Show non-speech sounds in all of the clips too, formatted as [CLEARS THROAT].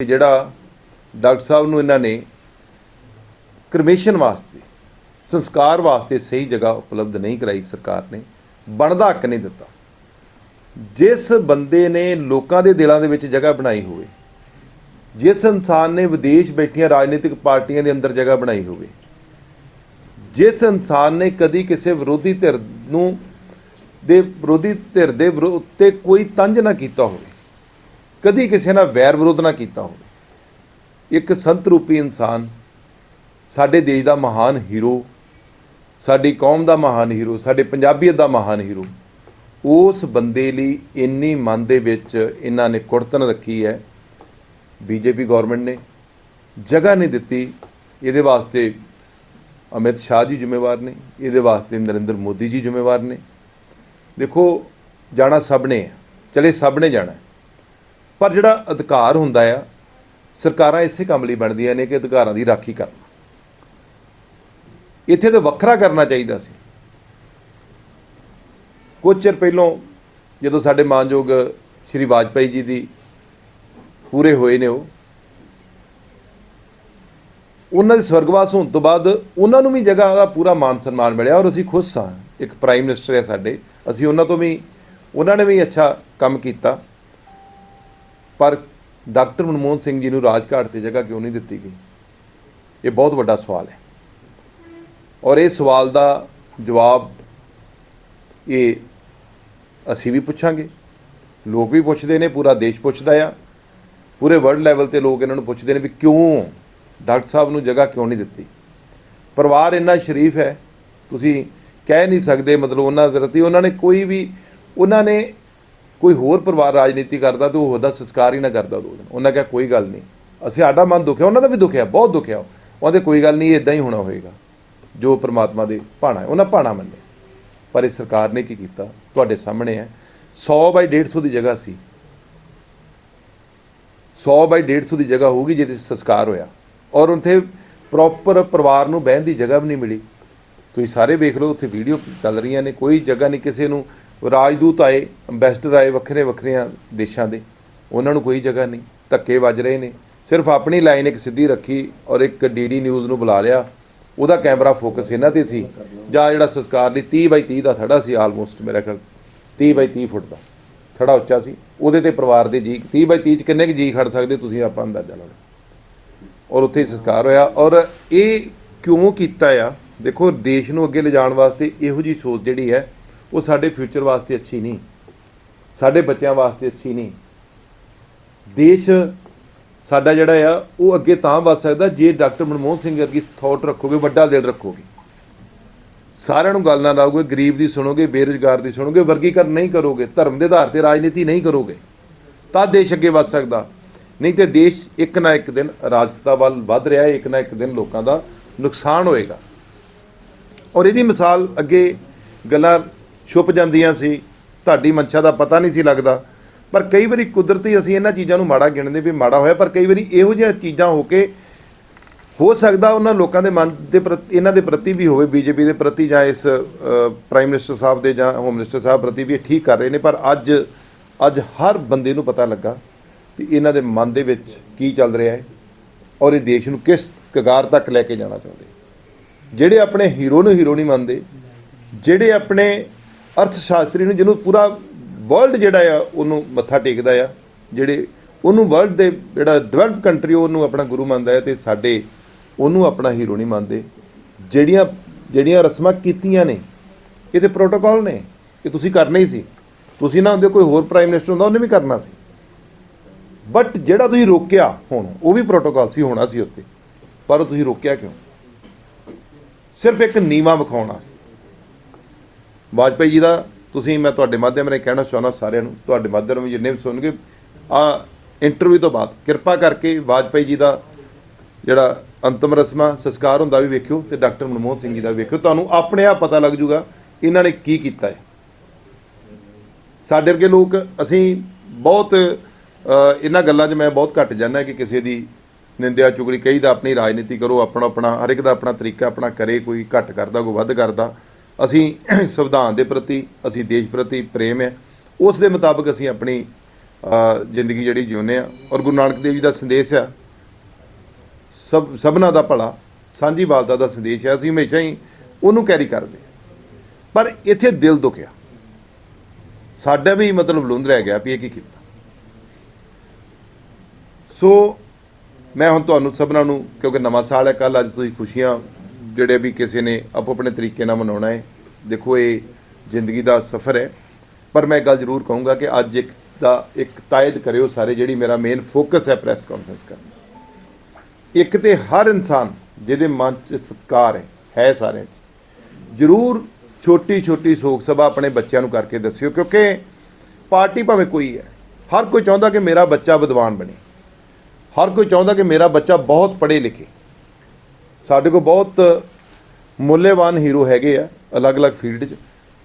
ਜਿਹੜਾ ਡਾਕਟਰ ਸਾਹਿਬ ਨੂੰ ਇਹਨਾਂ ਨੇ ਕਰਮੇਸ਼ਨ ਵਾਸਤੇ, ਸੰਸਕਾਰ ਵਾਸਤੇ ਸਹੀ ਜਗ੍ਹਾ ਉਪਲਬਧ ਨਹੀਂ ਕਰਾਈ ਸਰਕਾਰ ਨੇ, ਬਣਦਾ ਹੱਕ ਨਹੀਂ ਦਿੱਤਾ। ਜਿਸ ਬੰਦੇ ਨੇ ਲੋਕਾਂ ਦੇ ਦਿਲਾਂ ਦੇ ਵਿੱਚ ਜਗ੍ਹਾ ਬਣਾਈ ਹੋਵੇ, ਜਿਸ ਇਨਸਾਨ ਨੇ ਵਿਦੇਸ਼ ਬੈਠੀਆਂ ਰਾਜਨੀਤਿਕ ਪਾਰਟੀਆਂ ਦੇ ਅੰਦਰ ਜਗ੍ਹਾ ਬਣਾਈ ਹੋਵੇ, ਜਿਸ ਇਨਸਾਨ ਨੇ ਕਦੀ ਕਿਸੇ ਵਿਰੋਧੀ ਧਿਰ ਨੂੰ ਦੇ, ਵਿਰੋਧੀ ਧਿਰ ਦੇ ਉੱਤੇ ਕੋਈ ਤੰਜ ਨਾ ਕੀਤਾ ਹੋਵੇ ਕਦੀ ਕਿਸੇ ਨਾਲ ਵੈਰ ਵਿਰੋਧ ਨਾ ਕੀਤਾ ਹੋਵੇ। ਇੱਕ ਸੰਤ ਰੂਪੀ ਇਨਸਾਨ, ਸਾਡੇ ਦੇਸ਼ ਦਾ ਮਹਾਨ ਹੀਰੋ, ਸਾਡੀ ਕੌਮ ਦਾ ਮਹਾਨ ਹੀਰੋ, ਸਾਡੇ ਪੰਜਾਬੀਅਤ ਦਾ ਮਹਾਨ ਹੀਰੋ, ਉਸ ਬੰਦੇ ਲਈ ਇੰਨੀ ਮਨ ਦੇ ਵਿੱਚ ਇਹਨਾਂ ਨੇ ਕੁੜਤਨ ਰੱਖੀ ਹੈ। ਬੀਜੇਪੀ ਗਵਰਨਮੈਂਟ ਨੇ ਜਗ੍ਹਾ ਨਹੀਂ ਦਿੱਤੀ। ਇਹਦੇ ਵਾਸਤੇ ਅਮਿਤ ਸ਼ਾਹ ਜੀ ਜ਼ਿੰਮੇਵਾਰ ਨੇ, ਇਹਦੇ ਵਾਸਤੇ ਨਰਿੰਦਰ ਮੋਦੀ ਜੀ ਜ਼ਿੰਮੇਵਾਰ ਨੇ। ਦੇਖੋ, ਜਾਣਾ ਸਭ ਨੇ ਹੈ ਚਲੇ ਸਭ ਨੇ ਜਾਣਾ। ਪਰ ਜਿਹੜਾ ਅਧਿਕਾਰ ਹੁੰਦਾ ਆ, ਸਰਕਾਰਾਂ ਇਸੇ ਕੰਮ ਲਈ ਬਣਦੀਆਂ ਨੇ ਕਿ ਅਧਿਕਾਰਾਂ ਦੀ ਰਾਖੀ ਕਰਨ। ਇੱਥੇ ਤਾਂ ਵੱਖਰਾ ਕਰਨਾ ਚਾਹੀਦਾ ਸੀ। ਕੁਝ ਚਿਰ ਪਹਿਲਾਂ ਜਦੋਂ ਸਾਡੇ ਮਾਨਯੋਗ ਸ਼੍ਰੀ ਵਾਜਪਾਈ ਜੀ ਦੀ ਪੂਰੇ ਹੋਏ ਨੇ ਉਹ, ਉਹਨਾਂ ਦੇ ਸਵਰਗਵਾਸ ਹੋਣ ਤੋਂ ਬਾਅਦ ਉਹਨਾਂ ਨੂੰ ਵੀ ਜਗ੍ਹਾ ਦਾ ਪੂਰਾ ਮਾਨ ਸਨਮਾਨ ਮਿਲਿਆ ਔਰ ਅਸੀਂ ਖੁਸ਼ ਹਾਂ। ਇੱਕ ਪ੍ਰਾਈਮ ਮਿਨਿਸਟਰ ਹੈ ਸਾਡੇ, ਅਸੀਂ ਉਹਨਾਂ ਤੋਂ ਵੀ, ਉਹਨਾਂ ਨੇ ਵੀ ਅੱਛਾ ਕੰਮ ਕੀਤਾ। ਪਰ ਡਾਕਟਰ ਮਨਮੋਹਨ ਸਿੰਘ ਜੀ ਨੂੰ ਰਾਜਘਾਟ ਤੇ ਜਗ੍ਹਾ ਕਿਉਂ ਨਹੀਂ ਦਿੱਤੀ ਗਈ? ਇਹ ਬਹੁਤ ਵੱਡਾ ਸਵਾਲ ਹੈ। ਔਰ ਇਹ ਸਵਾਲ ਦਾ ਜਵਾਬ ਇਹ ਅਸੀਂ ਵੀ ਪੁੱਛਾਂਗੇ। ਲੋਕ ਵੀ ਪੁੱਛਦੇ ਨੇ, ਪੂਰਾ ਦੇਸ਼ ਪੁੱਛਦਾ ਆ। ਪੂਰੇ ਵਰਲਡ ਲੈਵਲ ਤੇ ਲੋਕ ਇਹਨਾਂ ਨੂੰ ਪੁੱਛਦੇ ਨੇ ਵੀ ਕਿਉਂ ਡਾਕਟਰ ਸਾਹਿਬ ਨੂੰ ਜਗ੍ਹਾ ਕਿਉਂ ਨਹੀਂ ਦਿੱਤੀ? ਪਰਿਵਾਰ ਇੰਨਾ ਸ਼ਰੀਫ ਹੈ, ਤੁਸੀਂ ਕਹਿ ਨਹੀਂ ਸਕਦੇ, ਮਤਲਬ ਉਹਨਾਂ ਦੇ ਪ੍ਰਤੀ ਉਹਨਾਂ ਨੇ ਕੋਈ ਵੀ, ਉਹਨਾਂ ਨੇ ਕੋਈ ਹੋਰ ਪਰਿਵਾਰ ਰਾਜਨੀਤੀ ਕਰਦਾ ਤੇ ਉਹ ਉਹਦਾ ਸੰਸਕਾਰ ਹੀ ਨਾ ਕਰਦਾ ਦੋ ਦਿਨ। ਉਹਨਾਂ ਕਿਹਾ, ਕੋਈ ਗੱਲ ਨਹੀਂ। ਅਸੀਂ ਸਾਡਾ ਮਨ ਦੁਖਿਆ, ਉਹਨਾਂ ਦਾ ਵੀ ਦੁਖਿਆ, ਬਹੁਤ ਦੁਖਿਆ। ਉਹਦੇ ਕੋਈ ਗੱਲ ਨਹੀਂ ਇਦਾਂ ਹੀ ਹੋਣਾ ਹੋਏਗਾ, ਜੋ ਪ੍ਰਮਾਤਮਾ ਦੇ ਭਾਣਾ ਹੈ। ਉਹਨਾਂ ਭਾਣਾ ਮੰਨੇ ਪਰ ਇਹ ਸਰਕਾਰ ਨੇ ਕੀ ਕੀਤਾ? ਤੁਹਾਡੇ ਸਾਹਮਣੇ ਹੈ। 100 ਬਾਈ 150 ਦੀ ਜਗ੍ਹਾ ਸੀ। 100 ਬਾਈ 150 ਦੀ ਜਗ੍ਹਾ ਹੋਊਗੀ ਜਿਹਦੇ 'ਚ ਸੰਸਕਾਰ ਹੋਇਆ। ਔਰ ਉੱਥੇ ਪ੍ਰੋਪਰ ਪਰਿਵਾਰ ਨੂੰ ਬਹਿਣ ਦੀ ਜਗ੍ਹਾ ਵੀ ਨਹੀਂ ਮਿਲੀ। ਤੁਸੀਂ ਸਾਰੇ ਵੇਖ ਲਓ, ਉੱਥੇ ਵੀਡੀਓ ਚੱਲ ਰਹੀਆਂ ਨੇ, ਕੋਈ ਜਗ੍ਹਾ ਨਹੀਂ, ਕਿਸੇ ਨੂੰ ਰਾਜਦੂਤ ਆਏ ਅੰਬੈਸਡਰ ਆਏ ਵੱਖਰੇ ਵੱਖਰੀਆਂ ਦੇਸ਼ਾਂ ਦੇ। ਉਹਨਾਂ ਨੂੰ ਕੋਈ ਜਗ੍ਹਾ ਨਹੀਂ, ਧੱਕੇ ਵੱਜ ਰਹੇ ਨੇ। ਸਿਰਫ ਆਪਣੀ ਲਾਈਨ ਇੱਕ ਸਿੱਧੀ ਰੱਖੀ ਔਰ ਇੱਕ ਡੀਡੀ ਨਿਊਜ਼ ਨੂੰ ਬੁਲਾ ਲਿਆ। ਉਹਦਾ ਕੈਮਰਾ ਫੋਕਸ ਇਹਨਾਂ ਤੇ ਸੀ। ਜਾਂ ਜਿਹੜਾ ਸੰਸਕਾਰ ਲਈ 30 ਬਾਈ 30 ਦਾ ਥੜਾ ਸੀ ਆਲਮੋਸਟ ਮੇਰਾ ਖਿਆਲ 30 ਬਾਈ 30 ਫੁੱਟ ਦਾ ਥੜਾ ਉੱਚਾ ਸੀ। ਉਹਦੇ ਤੇ ਪਰਿਵਾਰ ਦੇ ਜੀ 30 ਬਾਈ 30 ਚ ਕਿੰਨੇ ਕੁ ਜੀ ਖੜ ਸਕਦੇ ਤੁਸੀਂ ਆਪਾਂ ਅੰਦਾਜ਼ਾ ਲਾ ਲਓ। ਔਰ ਉੱਥੇ ਸੰਸਕਾਰ ਹੋਇਆ। ਔਰ ਇਹ ਕਿਉਂ ਕੀਤਾ ਆ? ਦੇਖੋ, ਦੇਸ਼ ਨੂੰ ਅੱਗੇ ਲਿਜਾਣ ਵਾਸਤੇ ਇਹੋ ਜੀ ਸੋਚ ਜਿਹੜੀ ਹੈ ਉਹ ਸਾਡੇ ਫਿਊਚਰ ਵਾਸਤੇ ਅੱਛੀ ਨਹੀਂ। ਸਾਡੇ ਬੱਚਿਆਂ ਵਾਸਤੇ ਅੱਛੀ ਨਹੀਂ। ਦੇਸ਼ ਸਾਡਾ ਜਿਹੜਾ ਆ, ਉਹ ਅੱਗੇ ਤਾਂ ਵੱਧ ਸਕਦਾ ਜੇ ਡਾਕਟਰ ਮਨਮੋਹਨ ਸਿੰਘ ਵਰਗੀ ਥਾਟ ਰੱਖੋਗੇ, ਵੱਡਾ ਦਿਲ ਰੱਖੋਗੇ। ਸਾਰਿਆਂ ਨੂੰ ਗੱਲ ਨਾ ਲਾਓਗੇ, ਗਰੀਬ ਦੀ ਸੁਣੋਗੇ, ਬੇਰੁਜ਼ਗਾਰ ਦੀ ਸੁਣੋਗੇ, ਵਰਗੀਕਰਨ ਨਹੀਂ ਕਰੋਗੇ, ਧਰਮ ਦੇ ਆਧਾਰ ਤੇ ਰਾਜਨੀਤੀ ਨਹੀਂ ਕਰੋਗੇ, ਤਾਂ ਦੇਸ਼ ਅੱਗੇ ਵੱਧ ਸਕਦਾ। ਨਹੀਂ ਤੇ ਦੇਸ਼ ਇੱਕ ਨਾ ਇੱਕ ਦਿਨ ਰਾਜਕਤਾ ਵੱਲ ਵੱਧ ਰਿਹਾ ਹੈ, ਇੱਕ ਨਾ ਇੱਕ ਦਿਨ ਲੋਕਾਂ ਦਾ ਨੁਕਸਾਨ ਹੋਏਗਾ। ਔਰ ਇਹਦੀ ਮਿਸਾਲ ਅੱਗੇ ਗੱਲਾਂ ਛੁਪ ਜਾਂਦੀਆਂ ਸੀ। ਤੁਹਾਡੀ ਮਨਸ਼ਾ ਦਾ ਪਤਾ ਨਹੀਂ ਸੀ ਲੱਗਦਾ। ਪਰ ਕਈ ਵਾਰੀ ਕੁਦਰਤੀ ਅਸੀਂ ਇਹਨਾਂ ਚੀਜ਼ਾਂ ਨੂੰ ਮਾੜਾ ਗਿਣਦੇ ਵੀ ਮਾੜਾ ਹੋਇਆ, ਪਰ ਕਈ ਵਾਰੀ ਇਹੋ ਜਿਹੀਆਂ ਚੀਜ਼ਾਂ ਹੋ ਕੇ ਹੋ ਸਕਦਾ ਉਹਨਾਂ ਲੋਕਾਂ ਦੇ ਮਨ ਦੇ ਪ੍ਰਤੀ, ਇਹਨਾਂ ਦੇ ਪ੍ਰਤੀ ਵੀ ਹੋਵੇ, ਬੀਜੇਪੀ ਦੇ ਪ੍ਰਤੀ ਜਾਂ ਇਸ ਪ੍ਰਾਈਮ ਮਿਨਿਸਟਰ ਸਾਹਿਬ ਦੇ ਜਾਂ ਹੋਮ ਮਿਨਿਸਟਰ ਸਾਹਿਬ ਪ੍ਰਤੀ ਵੀ ਇਹ ਠੀਕ ਕਰ ਰਹੇ ਨੇ। ਪਰ ਅੱਜ ਅੱਜ ਹਰ ਬੰਦੇ ਨੂੰ ਪਤਾ ਲੱਗਾ ਵੀ ਇਹਨਾਂ ਦੇ ਮਨ ਦੇ ਵਿੱਚ ਕੀ ਚੱਲ ਰਿਹਾ ਹੈ ਔਰ ਇਹ ਦੇਸ਼ ਨੂੰ ਕਿਸ ਕਗਾਰ ਤੱਕ ਲੈ ਕੇ ਜਾਣਾ ਚਾਹੁੰਦੇ। ਜਿਹੜੇ ਆਪਣੇ ਹੀਰੋ ਨੂੰ ਹੀਰੋ ਨਹੀਂ ਮੰਨਦੇ, ਜਿਹੜੇ ਆਪਣੇ ਅਰਥ ਸ਼ਾਸਤਰੀ ਨੂੰ, ਜਿਹਨੂੰ ਪੂਰਾ ਵਰਲਡ ਜਿਹੜਾ ਆ, ਉਹਨੂੰ ਮੱਥਾ ਟੇਕਦਾ ਆ, ਜਿਹੜੇ ਉਹਨੂੰ ਵਰਲਡ ਦੇ ਜਿਹੜਾ ਡਿਵੈਲਪ ਕੰਟਰੀ ਉਹਨੂੰ ਆਪਣਾ ਗੁਰੂ ਮੰਨਦਾ ਹੈ ਤੇ ਸਾਡੇ ਉਹਨੂੰ ਆਪਣਾ ਹੀਰੋ ਨਹੀਂ ਮੰਨਦੇ। ਜਿਹੜੀਆਂ ਜਿਹੜੀਆਂ ਰਸਮਾਂ ਕੀਤੀਆਂ ਨੇ, ਇਹ ਤੇ ਪ੍ਰੋਟੋਕਾਲ ਨੇ, ਇਹ ਤੁਸੀਂ ਕਰਨਾ ਹੀ ਸੀ। ਤੁਸੀਂ ਨਾ ਹੁੰਦੇ ਕੋਈ ਹੋਰ ਪ੍ਰਾਈਮ ਮਿਨਿਸਟਰ ਹੁੰਦਾ, ਉਹਨੇ ਵੀ ਕਰਨਾ ਸੀ। ਬਟ ਜਿਹੜਾ ਤੁਸੀਂ ਰੋਕਿਆ ਹੁਣ, ਉਹ ਵੀ ਪ੍ਰੋਟੋਕਾਲ ਸੀ, ਹੋਣਾ ਸੀ ਉੱਤੇ ਪਰ ਤੁਸੀਂ ਰੋਕਿਆ ਕਿਉਂ? ਸਿਰਫ ਇੱਕ ਨੀਵਾ ਵਿਖਾਉਣ ਵਾਸਤੇ। ਵਾਜਪਾਈ ਜੀ ਦਾ, ਤੁਸੀਂ, ਮੈਂ ਤੁਹਾਡੇ ਮਾਧਿਅਮ ਰਾਹੀਂ ਕਹਿਣਾ ਚਾਹੁੰਦਾ ਸਾਰਿਆਂ ਨੂੰ, ਤੁਹਾਡੇ ਮਾਧਿਅਮ ਰਾਹੀਂ ਜਿੰਨੇ ਵੀ ਸੁਣਨਗੇ, ਆ ਇੰਟਰਵਿਊ ਤੋਂ ਬਾਅਦ, ਕਿਰਪਾ ਕਰਕੇ ਵਾਜਪਾਈ ਜੀ ਦਾ ਜਿਹੜਾ ਅੰਤਮ ਰਸਮਾਂ, ਸੰਸਕਾਰ ਹੁੰਦਾ ਵੀ ਵੇਖਿਓ ਤੇ ਡਾਕਟਰ ਮਨਮੋਹਨ ਸਿੰਘ ਜੀ ਦਾ ਵੀ ਵੇਖਿਓ, ਤੁਹਾਨੂੰ ਆਪਣੇ ਆਪ ਪਤਾ ਲੱਗ ਜੂਗਾ ਇਹਨਾਂ ਨੇ ਕੀ ਕੀਤਾ ਹੈ। ਸਾਡੇ ਵਰਗੇ ਲੋਕ, ਅਸੀਂ ਬਹੁਤ ਇਹਨਾਂ ਗੱਲਾਂ 'ਚ ਮੈਂ ਬਹੁਤ ਘੱਟ ਜਾਂਦਾ ਕਿ ਕਿਸੇ ਦੀ ਨਿੰਦਿਆ ਚੁਗਲੀ, ਕਈ ਦਾ ਆਪਣੀ ਰਾਜਨੀਤੀ ਕਰੋ ਆਪਣਾ ਆਪਣਾ ਹਰ ਇੱਕ ਦਾ ਆਪਣਾ ਤਰੀਕਾ, ਆਪਣਾ ਕਰੇ ਕੋਈ, ਘੱਟ ਕਰਦਾ, ਕੋਈ ਵੱਧ ਕਰਦਾ। ਅਸੀਂ [CLEARS THROAT] ਸੰਵਿਧਾਨ ਦੇ ਪ੍ਰਤੀ, ਅਸੀਂ ਦੇਸ਼ ਪ੍ਰਤੀ ਪ੍ਰੇਮ ਹੈ। ਉਸ ਦੇ ਮੁਤਾਬਕ ਅਸੀਂ ਆਪਣੀ ਜ਼ਿੰਦਗੀ ਜਿਹੜੀ ਜਿਉਂਦੇ ਆ। ਔਰ ਗੁਰੂ ਨਾਨਕ ਦੇਵ ਜੀ ਦਾ ਸੰਦੇਸ਼ ਆ ਸਭ, ਸਭਨਾ ਦਾ ਭਲਾ, ਸਾਂਝੀ ਵਾਲਤਾ ਦਾ ਸੰਦੇਸ਼ ਹੈ। ਅਸੀਂ ਹਮੇਸ਼ਾ ਹੀ ਉਹਨੂੰ ਕੈਰੀ ਕਰਦੇ ਪਰ ਇੱਥੇ ਦਿਲ ਦੁਖਿਆ। ਸਾਡਾ ਵੀ ਮਤਲਬ ਲੁੰਦ ਰਹਿ ਗਿਆ ਵੀ ਇਹ ਕੀ ਕੀਤਾ। ਸੋ, ਮੈਂ ਹੁਣ ਤੁਹਾਨੂੰ ਸਭਨਾਂ ਨੂੰ, ਕਿਉਂਕਿ ਨਵਾਂ ਸਾਲ ਹੈ ਕੱਲ ਅੱਜ ਤੁਸੀਂ ਖੁਸ਼ੀਆਂ ਜਿਹੜੇ ਵੀ ਕਿਸੇ ਨੇ ਆਪੋ ਆਪਣੇ ਤਰੀਕੇ ਨਾਲ ਮਨਾਉਣਾ ਹੈ, ਦੇਖੋ ਇਹ ਜ਼ਿੰਦਗੀ ਦਾ ਸਫ਼ਰ ਹੈ। ਪਰ ਮੈਂ ਇੱਕ ਗੱਲ ਜ਼ਰੂਰ ਕਹੂੰਗਾ ਕਿ ਅੱਜ ਇੱਕ ਦਾ ਇੱਕ ਤਾਇਦ ਕਰਿਓ ਸਾਰੇ ਜਿਹੜੀ ਮੇਰਾ ਮੇਨ ਫੋਕਸ ਹੈ ਪ੍ਰੈਸ ਕਾਨਫਰੰਸ ਕਰਨ ਇੱਕ ਤੇ ਹਰ ਇਨਸਾਨ ਜਿਹਦੇ ਮਨ 'ਚ ਸਤਿਕਾਰ ਹੈ ਹੈ ਸਾਰਿਆਂ 'ਚ। ਜ਼ਰੂਰ ਛੋਟੀ ਛੋਟੀ ਸੋਗ ਸਭਾ ਆਪਣੇ ਬੱਚਿਆਂ ਨੂੰ ਕਰਕੇ ਦੱਸਿਓ, ਕਿਉਂਕਿ ਪਾਰਟੀ ਭਾਵੇਂ ਕੋਈ ਹੈ, ਹਰ ਕੋਈ ਚਾਹੁੰਦਾ ਕਿ ਮੇਰਾ ਬੱਚਾ ਵਿਦਵਾਨ ਬਣੇ। ਹਰ ਕੋਈ ਚਾਹੁੰਦਾ ਕਿ ਮੇਰਾ ਬੱਚਾ ਬਹੁਤ ਪੜ੍ਹੇ ਲਿਖੇ ਸਾਡੇ ਕੋਲ ਬਹੁਤ ਮੁੱਲੇਵਾਨ ਹੀਰੋ ਹੈਗੇ ਆ, ਅਲੱਗ-ਅਲੱਗ ਫੀਲਡ 'ਚ।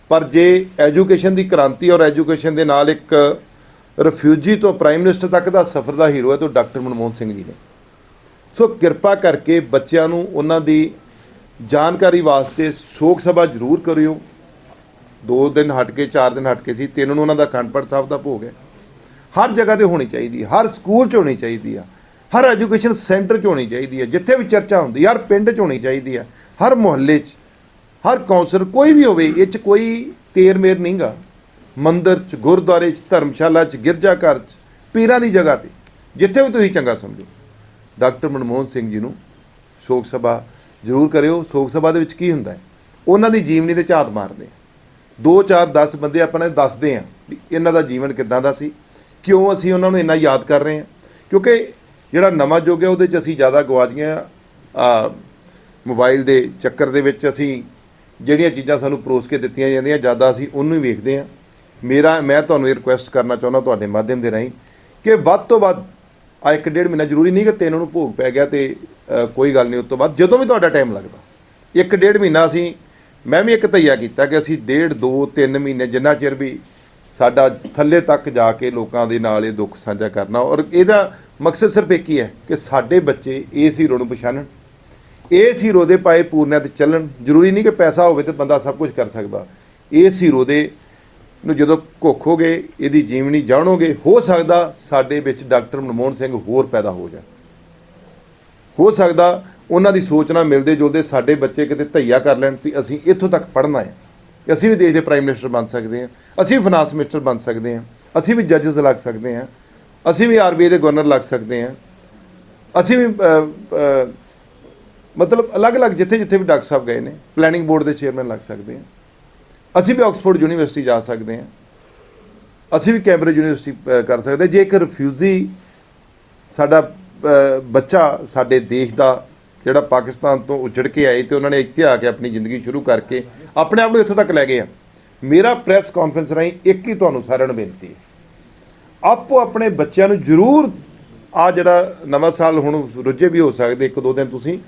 ਪਰ ਜੇ ਐਜੂਕੇਸ਼ਨ ਦੀ ਕ੍ਰਾਂਤੀ ਔਰ ਐਜੂਕੇਸ਼ਨ ਦੇ ਨਾਲ ਇੱਕ ਰਿਫਿਊਜੀ ਤੋਂ ਪ੍ਰਾਈਮ ਮਿਨਿਸਟਰ ਤੱਕ ਦਾ ਸਫ਼ਰ ਦਾ ਹੀਰੋ ਹੈ, ਤਾਂ ਡਾਕਟਰ ਮਨਮੋਹਨ ਸਿੰਘ ਜੀ ਨੇ। ਸੋ ਕਿਰਪਾ ਕਰਕੇ ਬੱਚਿਆਂ ਨੂੰ ਉਹਨਾਂ ਦੀ ਜਾਣਕਾਰੀ ਵਾਸਤੇ ਸ਼ੋਕ ਸਭਾ ਜ਼ਰੂਰ ਕਰਿਓ। ਦੋ ਦਿਨ ਹਟ ਕੇ, ਚਾਰ ਦਿਨ ਹਟ ਕੇ ਸੀ, ਤਿੰਨ ਨੂੰ ਉਹਨਾਂ ਦਾ ਅਖੰਡ ਪਾਠ ਸਾਹਿਬ ਦਾ ਭੋਗ ਹੈ। ਹਰ ਜਗ੍ਹਾ ਤੇ ਹੋਣੀ ਚਾਹੀਦੀ ਹਰ ਸਕੂਲ 'ਚ ਹੋਣੀ ਚਾਹੀਦੀ ਆ। ਹਰ ਐਜੂਕੇਸ਼ਨ ਸੈਂਟਰ 'ਚ ਹੋਣੀ ਚਾਹੀਦੀ ਹੈ, ਜਿੱਥੇ ਵੀ ਚਰਚਾ ਹੁੰਦੀ, ਹਰ ਪਿੰਡ 'ਚ ਹੋਣੀ ਚਾਹੀਦੀ ਹੈ, ਹਰ ਮੁਹੱਲੇ 'ਚ, ਹਰ ਕੌਂਸਲਰ ਕੋਈ ਵੀ ਹੋਵੇ, ਇਹ 'ਚ ਕੋਈ ਤੇਰ ਮੇਰ ਨਹੀਂਗਾ ਮੰਦਿਰ 'ਚ, ਗੁਰਦੁਆਰੇ 'ਚ, ਧਰਮਸ਼ਾਲਾ 'ਚ ਗਿਰਜਾ ਘਰ 'ਚ, ਪੀਰਾਂ ਦੀ ਜਗ੍ਹਾ ਤੇ, ਜਿੱਥੇ ਵੀ ਤੁਸੀਂ ਚੰਗਾ ਸਮਝੋ। ਡਾਕਟਰ ਮਨਮੋਹਨ ਸਿੰਘ ਜੀ ਨੂੰ ਸ਼ੋਕ ਸਭਾ ਜ਼ਰੂਰ ਕਰਿਓ। ਸ਼ੋਕ ਸਭਾ ਦੇ ਵਿੱਚ ਕੀ ਹੁੰਦਾ ਹੈ? ਉਹਨਾਂ ਦੀ ਜੀਵਨੀ ਦੇ ਝਾਤ ਮਾਰਦੇ ਆ। 2 4 10 ਬੰਦੇ ਆਪਾਂ ਨੇ ਦੱਸਦੇ ਆ ਵੀ ਇਹਨਾਂ ਦਾ ਜੀਵਨ ਕਿੱਦਾਂ ਦਾ ਸੀ, ਕਿਉਂ ਅਸੀਂ ਉਹਨਾਂ ਨੂੰ ਇੰਨਾ ਯਾਦ ਕਰ ਰਹੇ ਹਾਂ ਕਿਉਂਕਿ ਜਿਹੜਾ ਨਵਾਂ ਯੁੱਗ ਹੈ, ਉਹਦੇ 'ਚ ਅਸੀਂ ਜ਼ਿਆਦਾ ਗਵਾਚ ਗਏ ਆ, ਮੋਬਾਈਲ ਦੇ ਚੱਕਰ ਦੇ ਵਿੱਚ ਅਸੀਂ ਜਿਹੜੀਆਂ ਚੀਜ਼ਾਂ ਸਾਨੂੰ ਪਰੋਸ ਕੇ ਦਿੱਤੀਆਂ ਜਾਂਦੀਆਂ, ਜ਼ਿਆਦਾ ਅਸੀਂ ਉਹਨੂੰ ਹੀ ਵੇਖਦੇ ਆ ਮੇਰਾ, ਮੈਂ ਤੁਹਾਨੂੰ ਇਹ ਰਿਕੁਐਸਟ ਕਰਨਾ ਚਾਹੁੰਦਾ ਤੁਹਾਡੇ ਮਾਧਿਅਮ ਦੇ ਰਾਹੀਂ ਕਿ ਵੱਧ ਤੋਂ ਵੱਧ, ਆ ਇੱਕ ਡੇਢ ਮਹੀਨਾ ਜ਼ਰੂਰੀ ਨਹੀਂ ਕਿ ਤਿੰਨ ਨੂੰ ਭੋਗ ਪੈ ਗਿਆ ਤੇ ਕੋਈ ਗੱਲ ਨਹੀਂ, ਉਸ ਤੋਂ ਬਾਅਦ ਜਦੋਂ ਵੀ ਤੁਹਾਡਾ ਟਾਈਮ ਲੱਗਦਾ। ਇੱਕ ਡੇਢ ਮਹੀਨਾ ਅਸੀਂ, ਮੈਂ ਵੀ ਇੱਕ ਤਈਆ ਕੀਤਾ ਕਿ ਅਸੀਂ ਡੇਢ, ਦੋ, ਤਿੰਨ ਮਹੀਨੇ ਜਿੰਨਾ ਚਿਰ ਵੀ ਸਾਡਾ ਥੱਲੇ ਤੱਕ ਜਾ ਕੇ ਲੋਕਾਂ ਦੇ ਨਾਲ ਇਹ ਦੁੱਖ ਸਾਂਝਾ ਕਰਨਾ। ਔਰ ਇਹਦਾ ਮਕਸਦ ਸਿਰਫ ਇੱਕ ਹੀ ਹੈ ਕਿ ਸਾਡੇ ਬੱਚੇ ਇਸ ਹੀਰੋ ਨੂੰ ਪਛਾਣਨ। ਇਸ ਹੀਰੋ ਦੇ ਪਾਏ ਪੂਰਨਿਆਂ ਤੇ ਚੱਲਣ। ਜ਼ਰੂਰੀ ਨਹੀਂ ਕਿ ਪੈਸਾ ਹੋਵੇ ਤੇ ਬੰਦਾ ਸਭ ਕੁਝ ਕਰ ਸਕਦਾ। ਇਸ ਹੀਰੋ ਦੇ ਨੂੰ ਜਦੋਂ ਘੋਖੋਗੇ, ਇਹਦੀ ਜੀਵਨੀ ਜਾਣੋਗੇ, ਹੋ ਸਕਦਾ ਸਾਡੇ ਵਿੱਚ ਡਾਕਟਰ ਮਨਮੋਹਨ ਸਿੰਘ ਹੋਰ ਪੈਦਾ ਹੋ ਜਾਣ। ਹੋ ਸਕਦਾ ਉਹਨਾਂ ਦੀ ਸੋਚ ਨਾਲ ਮਿਲਦੇ ਜੁਲਦੇ ਸਾਡੇ ਬੱਚੇ ਕਿਤੇ ਧਈਆ ਕਰ ਲੈਣ ਵੀ ਅਸੀਂ ਇੱਥੋਂ ਤੱਕ ਪੜ੍ਹਨਾ ਹੈ। ਕਿ ਅਸੀਂ ਵੀ ਦੇਸ਼ ਦੇ ਪ੍ਰਾਈਮ ਮਿਨਿਸਟਰ ਬਣ ਸਕਦੇ ਹਾਂ, ਅਸੀਂ ਵੀ ਫਾਈਨਾਂਸ ਮਿਨਿਸਟਰ ਬਣ ਸਕਦੇ ਹਾਂ, ਅਸੀਂ ਵੀ ਜੱਜਸ ਲੱਗ ਸਕਦੇ ਹਾਂ, ਅਸੀਂ ਵੀ ਆਰਬੀਆਈ ਦੇ ਗਵਰਨਰ ਲੱਗ ਸਕਦੇ ਹਾਂ, ਅਸੀਂ ਵੀ ਮਤਲਬ ਅਲੱਗ-ਅਲੱਗ ਜਿੱਥੇ-ਜਿੱਥੇ ਵੀ ਡਾਕਟਰ ਸਾਹਿਬ ਗਏ ਨੇ ਪਲੈਨਿੰਗ ਬੋਰਡ ਦੇ ਚੇਅਰਮੈਨ ਲੱਗ ਸਕਦੇ ਹਾਂ, ਅਸੀਂ ਵੀ ਆਕਸਫੋਰਡ ਯੂਨੀਵਰਸਿਟੀ ਜਾ ਸਕਦੇ ਹਾਂ, ਅਸੀਂ ਵੀ ਕੈਂਬਰਿਜ ਯੂਨੀਵਰਸਿਟੀ ਕਰ ਸਕਦੇ ਜੇ ਇੱਕ ਰਿਫਿਊਜੀ ਸਾਡਾ ਬੱਚਾ ਸਾਡੇ ਦੇਸ਼ ਦਾ ਜਿਹੜਾ ਪਾਕਿਸਤਾਨ ਤੋਂ ਉਜੜ ਕੇ ਆਏ ਤੇ ਉਹਨਾਂ ਨੇ ਇੱਥੇ ਆ ਕੇ ਆਪਣੀ ਜ਼ਿੰਦਗੀ ਸ਼ੁਰੂ ਕਰਕੇ ਆਪਣੇ ਆਪ ਨੂੰ ਇੱਥੋਂ ਤੱਕ ਲੈ ਗਏ ਆ। ਮੇਰਾ ਪ੍ਰੈਸ ਕਾਨਫਰੰਸ ਰਾਹੀਂ ਇੱਕ ਹੀ ਤੁਹਾਨੂੰ ਸਾਰਿਆਂ ਨੂੰ ਬੇਨਤੀ ਹੈ। ਆਪੋ ਆਪਣੇ ਬੱਚਿਆਂ ਨੂੰ ਜ਼ਰੂਰ ਆ ਜਿਹੜਾ ਨਵਾਂ ਸਾਲ ਹੁਣ ਰੁੱਝੇ ਵੀ ਹੋ ਸਕਦੇ, ਇੱਕ ਦੋ ਦਿਨ ਤੁਸੀਂ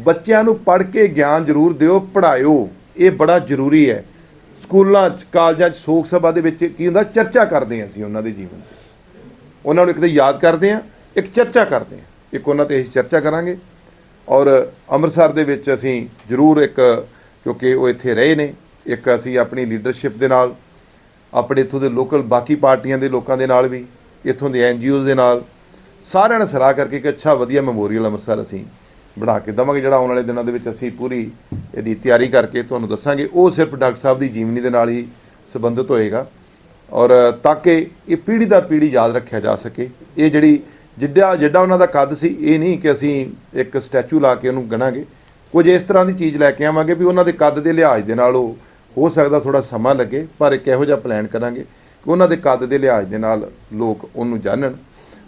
ਬੱਚਿਆਂ ਨੂੰ ਪੜ੍ਹ ਕੇ ਗਿਆਨ ਜ਼ਰੂਰ ਦਿਓ, ਪੜ੍ਹਾਇਓ, ਇਹ ਬੜਾ ਜ਼ਰੂਰੀ ਹੈ। ਸਕੂਲਾਂ 'ਚ, ਕਾਲਜਾਂ 'ਚ ਸੋਗ ਸਭਾ ਦੇ ਵਿੱਚ ਕੀ ਹੁੰਦਾ, ਚਰਚਾ ਕਰਦੇ ਹਾਂ ਅਸੀਂ ਉਹਨਾਂ ਦੇ ਜੀਵਨ ਤੇ। ਉਹਨਾਂ ਨੂੰ ਇੱਕ ਤੇ ਯਾਦ ਕਰਦੇ ਹਾਂ, ਇੱਕ ਚਰਚਾ ਕਰਦੇ ਹਾਂ। ਇੱਕ ਉਹਨਾਂ ਤੇ ਅਸੀਂ ਚਰਚਾ ਕਰਾਂਗੇ। ਔਰ ਅੰਮ੍ਰਿਤਸਰ ਦੇ ਵਿੱਚ ਅਸੀਂ ਜ਼ਰੂਰ ਇੱਕ, ਕਿਉਂਕਿ ਉਹ ਇੱਥੇ ਰਹੇ ਨੇ, ਇੱਕ ਅਸੀਂ ਆਪਣੀ ਲੀਡਰਸ਼ਿਪ ਦੇ ਨਾਲ, ਆਪਣੇ ਇੱਥੋਂ ਦੇ ਲੋਕਲ ਬਾਕੀ ਪਾਰਟੀਆਂ ਦੇ ਲੋਕਾਂ ਦੇ ਨਾਲ ਵੀ, ਇੱਥੋਂ ਦੇ ਐਨਜੀਓਜ਼ ਦੇ ਨਾਲ, ਸਾਰਿਆਂ ਨੇ ਸਲਾਹ ਕਰਕੇ ਇੱਕ ਅੱਛਾ, ਵਧੀਆ ਮੈਮੋਰੀਅਲ ਅੰਮ੍ਰਿਤਸਰ ਅਸੀਂ ਬਣਾ ਕੇ ਦਵਾਂਗੇ, ਜਿਹੜਾ ਆਉਣ ਵਾਲੇ ਦਿਨਾਂ ਦੇ ਵਿੱਚ ਅਸੀਂ ਪੂਰੀ ਇਹਦੀ ਤਿਆਰੀ ਕਰਕੇ ਤੁਹਾਨੂੰ ਦੱਸਾਂਗੇ। ਉਹ ਸਿਰਫ ਡਾਕਟਰ ਸਾਹਿਬ ਦੀ ਜੀਵਨੀ ਦੇ ਨਾਲ ਹੀ ਸੰਬੰਧਿਤ ਹੋਏਗਾ। ਔਰ ਤਾਂ ਕਿ ਇਹ ਪੀੜ੍ਹੀ ਦਰ ਪੀੜ੍ਹੀ ਯਾਦ ਰੱਖਿਆ ਜਾ ਸਕੇ। ਇਹ ਜਿਹੜੀ ਜਿੱਡਾ ਜਿੱਡਾ ਉਹਨਾਂ ਦਾ ਕੱਦ ਸੀ, ਇਹ ਨਹੀਂ ਕਿ ਅਸੀਂ ਇੱਕ ਸਟੈਚੂ ਲਾ ਕੇ ਉਹਨੂੰ ਗਣਾਂਗੇ। ਕੁਝ ਇਸ ਤਰ੍ਹਾਂ ਦੀ ਚੀਜ਼ ਲੈ ਕੇ ਆਵਾਂਗੇ ਵੀ ਉਹਨਾਂ ਦੇ ਕੱਦ ਦੇ ਲਿਹਾਜ਼ ਦੇ ਨਾਲ ਉਹ ਹੋ ਸਕਦਾ ਥੋੜਾ ਸਮਾਂ ਲੱਗੇ, ਪਰ ਇੱਕ ਇਹੋ ਜਿਹਾ ਪਲਾਨ ਕਰਾਂਗੇ ਕਿ ਉਹਨਾਂ ਦੇ ਕੱਦ ਦੇ ਲਿਹਾਜ਼ ਦੇ ਨਾਲ ਲੋਕ ਉਹਨੂੰ ਜਾਣਨ।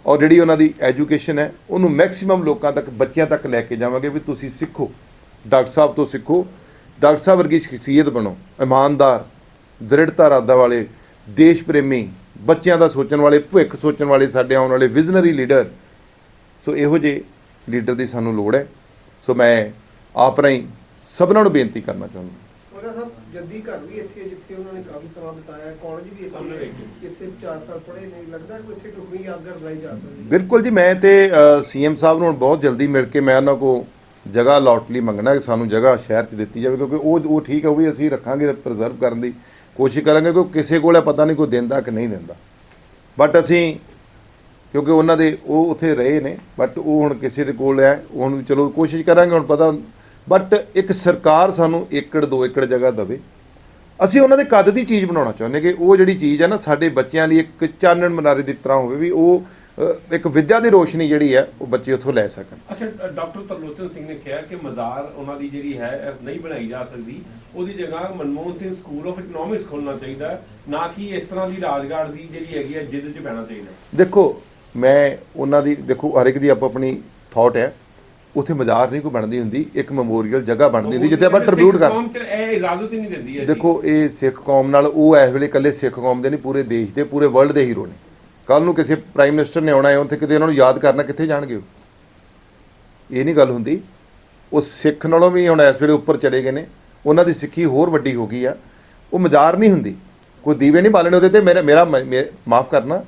ਔਰ ਜਿਹੜੀ ਉਹਨਾਂ ਦੀ ਐਜੂਕੇਸ਼ਨ ਹੈ, ਉਹਨੂੰ ਮੈਕਸਿਮਮ ਲੋਕਾਂ ਤੱਕ, ਬੱਚਿਆਂ ਤੱਕ ਲੈ ਕੇ ਜਾਵਾਂਗੇ ਵੀ ਤੁਸੀਂ ਸਿੱਖੋ। ਡਾਕਟਰ ਸਾਹਿਬ ਤੋਂ ਸਿੱਖੋ। ਡਾਕਟਰ ਸਾਹਿਬ ਵਰਗੀ ਸ਼ਖਸੀਅਤ ਬਣੋ। ਇਮਾਨਦਾਰ ਦ੍ਰਿੜਤਾ ਇਰਾਦਾ ਵਾਲੇ, ਦੇਸ਼ ਪ੍ਰੇਮੀ ਬੱਚਿਆਂ ਦਾ ਸੋਚਣ ਵਾਲੇ ਭਵਿੱਖ ਸੋਚਣ ਵਾਲੇ ਸਾਡੇ ਆਉਣ ਵਾਲੇ ਵਿਜ਼ਨਰੀ ਲੀਡਰ ਸੋ ਇਹੋ ਜਿਹੇ ਲੀਡਰ ਦੀ ਸਾਨੂੰ ਲੋੜ ਹੈ ਸੋ ਮੈਂ ਆਪ ਰਾਹੀਂ ਸਭਨਾਂ ਨੂੰ ਬੇਨਤੀ ਕਰਨਾ ਚਾਹੁੰਦਾ ਉਹਦਾ ਸਾਹਿਬ ਜੱਦੀ ਘਰ ਵੀ ਇੱਥੇ ਹੈ, ਜਿੱਥੇ ਉਹਨਾਂ ਨੇ ਕਾਫੀ ਸਮਾਂ ਬਿਤਾਇਆ ਹੈ ਕਾਲਜ ਵੀ ਇੱਥੇ ਹੈ। ਇੱਥੇ 4 ਸਾਲ ਪੜ੍ਹੇ ਨੇ ਲੱਗਦਾ ਕੋਈ ਇੱਥੇ ਢੁਕਵੀਂ ਯਾਦਗਾਰ ਬਣਾਈ ਜਾ ਸਕਦੀ ਹੈ। ਬਿਲਕੁਲ ਜੀ ਮੈਂ ਤੇ ਸੀਐਮ ਸਾਹਿਬ ਨੂੰ ਹੁਣ ਬਹੁਤ ਜਲਦੀ ਮਿਲ ਕੇ ਮੈਂ ਉਹਨਾਂ ਕੋ ਜਗ੍ਹਾ ਅਲਾਟ ਲਈ ਮੰਗਣਾ ਕਿ ਸਾਨੂੰ ਜਗ੍ਹਾ ਸ਼ਹਿਰ 'ਚ ਦਿੱਤੀ ਜਾਵੇ ਕਿਉਂਕਿ ਉਹ ਉਹ ਠੀਕ ਹੈ ਉਹ ਵੀ ਅਸੀਂ ਰੱਖਾਂਗੇ ਪ੍ਰੀਜ਼ਰਵ ਕਰਨ ਦੀ ਕੋਸ਼ਿਸ਼ ਕਰਾਂਗੇ ਕਿਉਂਕਿ ਕਿਸੇ ਕੋਲ ਪਤਾ ਨਹੀਂ ਕੋਈ ਦਿੰਦਾ ਕਿ ਨਹੀਂ ਦਿੰਦਾ। ਬਟ ਅਸੀਂ, ਕਿਉਂਕਿ ਉਹਨਾਂ ਦੇ, ਉਹ ਉੱਥੇ ਰਹੇ ਨੇ ਬਟ ਉਹ ਹੁਣ ਕਿਸੇ ਦੇ ਕੋਲ ਹੈ ਹੁਣ ਚਲੋ ਕੋਸ਼ਿਸ਼ ਕਰਾਂਗੇ, ਹੁਣ ਪਤਾ ਬਟ ਇੱਕ ਸਰਕਾਰ ਸਾਨੂੰ ਏਕੜ, ਦੋ ਏਕੜ ਜਗ੍ਹਾ ਦੇਵੇ। ਅਸੀਂ ਉਹਨਾਂ ਦੇ ਕੱਦ ਦੀ ਚੀਜ਼ ਬਣਾਉਣਾ ਚਾਹੁੰਦੇ ਕਿ ਉਹ ਜਿਹੜੀ ਚੀਜ਼ ਹੈ ਨਾ, ਸਾਡੇ ਬੱਚਿਆਂ ਲਈ ਇੱਕ ਚਾਨਣ ਮਨਾਰੇ ਦੀ ਤਰ੍ਹਾਂ ਹੋਵੇ ਵੀ ਉਹ ਇੱਕ ਵਿਦਿਆ ਦੀ ਰੋਸ਼ਨੀ ਜਿਹੜੀ ਹੈ ਉਹ ਬੱਚੇ ਉੱਥੋਂ ਲੈ ਸਕਣ। ਅੱਛਾ ਡਾਕਟਰ ਤਰਲੋਚਨ ਸਿੰਘ ਨੇ ਕਿਹਾ ਕਿ ਮਜ਼ਾਰ ਉਹਨਾਂ ਦੀ ਜਿਹੜੀ ਹੈ ਨਹੀਂ ਬਣਾਈ ਜਾ ਸਕਦੀ। ਉਹਦੀ ਜਗ੍ਹਾ Manmohan Singh school of economics ਖੋਲਣਾ ਚਾਹੀਦਾ ਨਾ ਕਿ ਇਸ ਤਰ੍ਹਾਂ ਦੀ ਰਾਜਗਾੜ ਦੀ ਜਿਹੜੀ ਹੈਗੀ ਹੈ ਜਿੱਦ 'ਚ ਪੈਣਾ ਚਾਹੀਦਾ ਦੇਖੋ ਮੈਂ ਉਹਨਾਂ ਦੀ ਦੇਖੋ ਹਰ ਇੱਕ ਦੀ ਆਪੋ ਆਪਣੀ ਥਾਟ ਹੈ। ਉੱਥੇ ਮਜ਼ਾਰ ਨਹੀਂ ਕੋਈ ਬਣਦੀ ਹੁੰਦੀ ਇੱਕ ਮੈਮੋਰੀਅਲ ਜਗ੍ਹਾ ਬਣਦੀ ਹੁੰਦੀ ਜਿੱਥੇ ਆਪਾਂ ਟ੍ਰਿਬਿਊਟ ਕਰ ਕੌਮ 'ਚ ਇਹ ਇਜਾਜ਼ਤ ਹੀ ਨਹੀਂ ਦਿੰਦੀ ਹੈ ਦੇਖੋ ਇਹ ਸਿੱਖ ਕੌਮ ਨਾਲ ਉਹ ਇਸ ਵੇਲੇ ਇਕੱਲੇ ਸਿੱਖ ਕੌਮ ਦੇ ਨਹੀਂ ਪੂਰੇ ਦੇਸ਼ ਦੇ ਪੂਰੇ ਵਰਲਡ ਦੇ ਹੀਰੋ ਨੇ। ਕੱਲ ਨੂੰ ਕਿਸੇ ਪ੍ਰਾਈਮ ਮਿਨਿਸਟਰ ਨੇ ਆਉਣਾ ਹੈ ਉੱਥੇ ਕਿਤੇ ਉਹਨਾਂ ਨੂੰ ਯਾਦ ਕਰਨਾ ਕਿੱਥੇ ਜਾਣਗੇ ਉਹ? ਇਹ ਨਹੀਂ ਗੱਲ ਹੁੰਦੀ। ਉਹ ਸਿੱਖ ਨਾਲੋਂ ਵੀ ਹੁਣ ਇਸ ਵੇਲੇ ਉੱਪਰ ਚੜੇ ਗਏ ਨੇ। ਉਹਨਾਂ ਦੀ ਸਿੱਖੀ ਹੋਰ ਵੱਡੀ ਹੋ ਗਈ ਆ। ਉਹ ਮਜ਼ਾਰ ਨਹੀਂ ਹੁੰਦੀ। ਕੋਈ ਦੀਵੇ ਨਹੀਂ ਬਾਲਣੇ ਉਹਦੇ ਤੇ ਮੇਰਾ ਮੇਰਾ ਮਾਫ ਕਰਨਾ।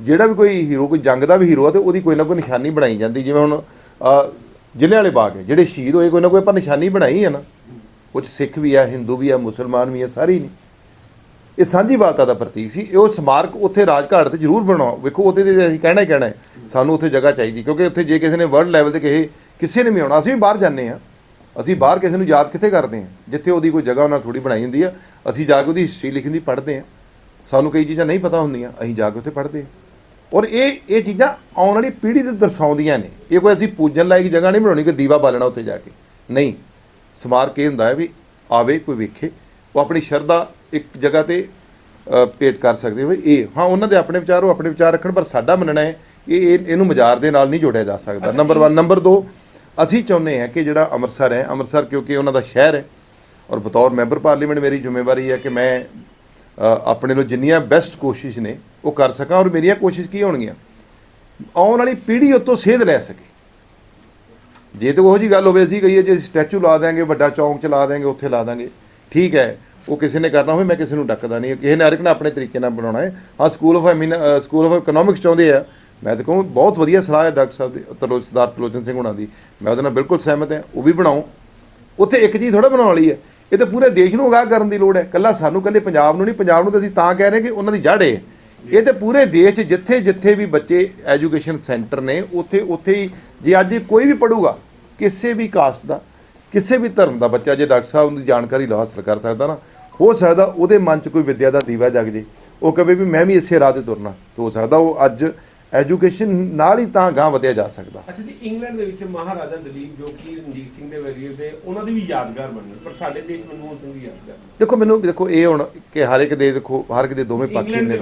ਜਿਹੜਾ ਵੀ ਕੋਈ ਹੀਰੋ ਕੋਈ ਜੰਗ ਦਾ ਵੀ ਹੀਰੋ ਆ ਤੇ ਉਹਦੀ ਕੋਈ ਨਾ ਕੋਈ ਨਿਸ਼ਾਨੀ ਬਣਾਈ ਜਾਂਦੀ। ਜਿਵੇਂ ਹੁਣ ਅਹ, ਜ਼ਿਲ੍ਹੇ ਵਾਲੇ ਬਾਗ ਹੈ ਜਿਹੜੇ ਸ਼ਹੀਦ ਹੋਏ ਕੋਈ ਨਾ ਕੋਈ ਆਪਾਂ ਨਿਸ਼ਾਨੀ ਬਣਾਈ ਹੈ ਨਾ। ਉਹ 'ਚ ਸਿੱਖ ਵੀ ਆ ਹਿੰਦੂ ਵੀ ਆ ਮੁਸਲਮਾਨ ਵੀ ਆ ਸਾਰੇ ਹੀ ਨੇ। ਇਹ ਸਾਂਝੀ ਬਾਤਾਂ ਦਾ ਪ੍ਰਤੀਕ ਸੀ। ਇਹ ਉਹ ਸਮਾਰਕ ਉੱਥੇ ਰਾਜਘਾਟ ਤੇ ਜ਼ਰੂਰ ਬਣਾਓ। ਵੇਖੋ ਉੱਥੇ ਤੇ ਅਸੀਂ ਕਹਿਣਾ ਹੀ ਕਹਿਣਾ ਹੈ। ਸਾਨੂੰ ਉੱਥੇ ਜਗ੍ਹਾ ਚਾਹੀਦੀ, ਕਿਉਂਕਿ ਉੱਥੇ ਜੇ ਕਿਸੇ ਨੇ ਵਰਲਡ ਲੈਵਲ ਤੇ ਕਹੇ ਕਿਸੇ ਨੇ ਵੀ ਆਉਣਾ, ਅਸੀਂ ਵੀ ਬਾਹਰ ਜਾਂਦੇ ਆ ਅਸੀਂ ਬਾਹਰ ਕਿਸੇ ਨੂੰ ਯਾਦ ਕਿੱਥੇ ਕਰਦੇ ਆ ਜਿੱਥੇ ਉਹਦੀ ਕੋਈ ਜਗ੍ਹਾ ਉਹਨਾਂ ਥੋੜੀ ਬਣਾਈ ਹੁੰਦੀ ਆ, ਅਸੀਂ ਜਾ ਕੇ ਉਹਦੀ ਹਿਸਟਰੀ ਲਿਖਣ ਦੀ ਪੜ੍ਹਦੇ ਆ ਸਾਨੂੰ ਕਈ ਚੀਜ਼ਾਂ ਨਹੀਂ ਪਤਾ ਹੁੰਦੀਆਂ, ਅਸੀਂ ਜਾ ਕੇ ਉੱਥੇ ਪੜ੍ਹਦੇ ਆ ਔਰ ਇਹ ਇਹ ਚੀਜ਼ਾਂ ਆਉਣ ਵਾਲੀ ਪੀੜ੍ਹੀ ਤੇ ਦਰਸਾਉਂਦੀਆਂ ਨੇ। ਇਹ ਕੋਈ ਅਸੀਂ ਪੂਜਣ ਲਾਇਕ ਜਗ੍ਹਾ ਨਹੀਂ ਬਣਾਉਣੀ ਕਿ ਦੀਵਾ ਬਾਲਣਾ ਉੱਥੇ ਜਾ ਕੇ। ਨਹੀਂ। ਸਮਾਰਕ ਇਹ ਹੁੰਦਾ ਹੈ ਵੀ ਆਵੇ, ਕੋਈ ਵੇਖੇ। ਉਹ ਆਪਣੀ ਸ਼ਰਧਾ ਇੱਕ ਜਗ੍ਹਾ ਤੇ ਭੇਟ ਕਰ ਸਕਦੇ ਹੋ ਇਹ ਹਾਂ ਉਹਨਾਂ ਦੇ ਆਪਣੇ ਵਿਚਾਰ ਉਹ ਆਪਣੇ ਵਿਚਾਰ ਰੱਖਣ ਪਰ ਸਾਡਾ ਮੰਨਣਾ ਹੈ ਇਹ ਇਹ- ਇਹਨੂੰ ਮਜ਼ਾਰ ਦੇ ਨਾਲ ਨਹੀਂ ਜੋੜਿਆ ਜਾ ਸਕਦਾ। ਨੰਬਰ 1 ਨੰਬਰ 2 ਅਸੀਂ ਚਾਹੁੰਦੇ ਹਾਂ ਕਿ ਜਿਹੜਾ ਅੰਮ੍ਰਿਤਸਰ ਹੈ ਅੰਮ੍ਰਿਤਸਰ ਕਿਉਂਕਿ ਉਹਨਾਂ ਦਾ ਸ਼ਹਿਰ ਹੈ ਔਰ ਬਤੌਰ ਮੈਂਬਰ ਪਾਰਲੀਮੈਂਟ ਮੇਰੀ ਜ਼ਿੰਮੇਵਾਰੀ ਹੈ ਕਿ ਮੈਂ ਆਪਣੇ ਨੂੰ ਜਿੰਨੀਆਂ ਬੈਸਟ ਕੋਸ਼ਿਸ਼ ਨੇ ਉਹ ਕਰ ਸਕਾਂ ਔਰ ਮੇਰੀਆਂ ਕੋਸ਼ਿਸ਼ ਕੀ ਹੋਣਗੀਆਂ? ਆਉਣ ਵਾਲੀ ਪੀੜ੍ਹੀ ਉਤੋਂ ਸੇਧ ਲੈ ਸਕੇ। ਜੇ ਤੇ ਉਹੋ ਜੀ ਗੱਲ ਹੋਵੇ ਅਸੀਂ ਕਹੀਏ ਜੇ ਸਟੈਚੂ ਲਾ ਦਾਂਗੇ ਵੱਡਾ ਚੌਂਕ ਚ ਲਾ ਦਾਂਗੇ ਉੱਥੇ ਲਾ ਦਾਂਗੇ ਠੀਕ ਹੈ ਉਹ ਕਿਸੇ ਨੇ ਕਰਨਾ ਹੋਵੇ, ਮੈਂ ਕਿਸੇ ਨੂੰ ਡੱਕਦਾ ਨਹੀਂ ਕਿਸੇ ਨੇ ਹਰ ਇੱਕ ਨੇ ਆਪਣੇ ਤਰੀਕੇ ਨਾਲ ਬਣਾਉਣਾ ਹੈ। ਹਾਂ ਸਕੂਲ ਆਫ ਐਮਿਨ ਸਕੂਲ ਆਫ ਇਕਨੋਮਿਕਸ ਚਾਹੁੰਦੇ ਆ। ਮੈਂ ਤਾਂ ਕਹੂੰ, ਬਹੁਤ ਵਧੀਆ ਸਲਾਹ ਹੈ ਡਾਕਟਰ ਸਾਹਿਬ ਦੀ ਤਰੋ ਸਰਦਾਰ ਤਲੋਚਨ ਸਿੰਘ ਹੁਣਾਂ ਦੀ। ਮੈਂ ਉਹਦੇ ਨਾਲ ਬਿਲਕੁਲ ਸਹਿਮਤ ਹਾਂ, ਉਹ ਵੀ ਬਣਾਓ। ਉੱਥੇ ਇੱਕ ਚੀਜ਼ ਥੋੜਾ ਬਣਾਉਣ ਵਾਲੀ ਹੈ, ਇਹ ਤਾਂ ਪੂਰੇ ਦੇਸ਼ ਨੂੰ ਅਗਾਹ ਕਰਨ ਦੀ ਲੋੜ ਹੈ। ਕੱਲਾ ਸਾਨੂੰ ਕੱਲੇ ਪੰਜਾਬ ਨੂੰ ਨਹੀਂ, ਪੰਜਾਬ ਨੂੰ ਤਾਂ ਅਸੀਂ ਤਾਂ ਕਹਿ ਰਹੇ ਕਿ ਉਹਨਾਂ ਦੀ ਜੜ ਹੈ। ਇਹ ਤੇ ਪੂਰੇ ਦੇਸ਼ 'ਚ ਜਿੱਥੇ ਜਿੱਥੇ ਵੀ ਬੱਚੇ ਐਜੂਕੇਸ਼ਨ ਸੈਂਟਰ ਨੇ, ਉੱਥੇ ਉੱਥੇ ਹੀ ਜੇ ਅੱਜ ਕੋਈ ਵੀ ਪੜੂਗਾ ਕਿਸੇ ਵੀ ਕਾਸਟ ਦਾ ਕਿਸੇ ਵੀ ਧਰਮ ਦਾ ਬੱਚਾ ਜੇ ਡਾਕਟਰ ਸਾਹਿਬ ਦੀ ਜਾਣਕਾਰੀ ਹਾਸਲ ਕਰ ਸਕਦਾ ਨਾ ਹੋ ਸਕਦਾ ਉਹਦੇ ਮਨ 'ਚ ਕੋਈ ਵਿਦਿਆ ਦਾ ਦੀਵਾ ਜਗ ਜੇ। ਉਹ ਕਹੇ ਵੀ ਮੈਂ ਵੀ ਇਸੇ ਰਾਹ ਤੇ ਤੁਰਨਾ। ਤੇ ਹੋ ਸਕਦਾ ਉਹ ਅੱਜ ਐਜੂਕੇਸ਼ਨ ਨਾਲ ਹੀ ਤਾਂ ਗਾਂ ਵਧਿਆ ਜਾ ਸਕਦਾ। ਅੱਛਾ ਜੀ ਇੰਗਲੈਂਡ ਦੇ ਵਿੱਚ ਮਹਾਰਾਜਾ ਦਲੀਪ ਜੋ ਕਿ ਰਣਜੀਤ ਸਿੰਘ ਦੇ ਵੈਰੀਅਰ ਦੇ ਉਹਨਾਂ ਦੀ ਵੀ ਯਾਦਗਾਰ ਬਣੀ ਪਰ ਸਾਡੇ ਦੇਸ਼ ਮਨਮੋਹਨ ਸਿੰਘ ਦੀ ਯਾਦਗਾਰ। ਦੇਖੋ ਮੈਨੂੰ ਦੇਖੋ ਇਹ ਹੁਣ ਕਿ ਹਰ ਇੱਕ ਦੇ ਦੇਖੋ ਹਰ ਇੱਕ ਦੇ ਦੋਵੇਂ ਪੱਖ ਨੇ।